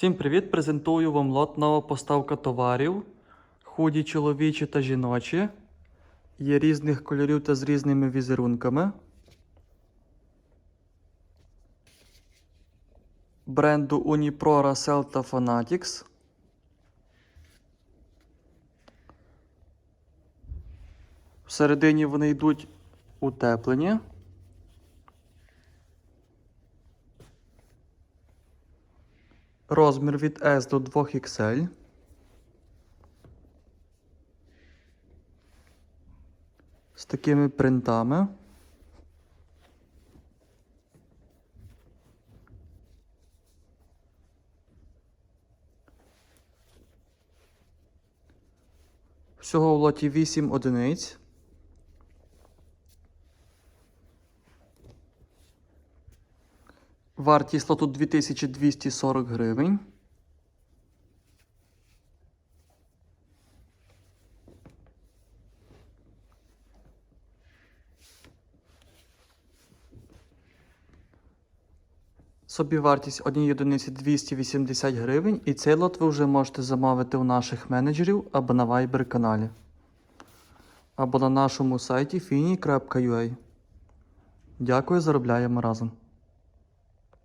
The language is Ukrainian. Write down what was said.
Всім привіт! Презентую вам лот поставка товарів. Худі чоловічі та жіночі. Є різних кольорів та з різними візерунками. Бренду Unipro, Racel та Fanatics. Всередині вони йдуть утеплені. Розмір від S до 2XL. З такими принтами. Всього в лоті 8 одиниць. Вартість лоту 2240 гривень. Собівартість однієї одиниці 280 гривень, і цей лот ви вже можете замовити у наших менеджерів або на Viber каналі, або на нашому сайті fini.ua. Дякую, заробляємо разом.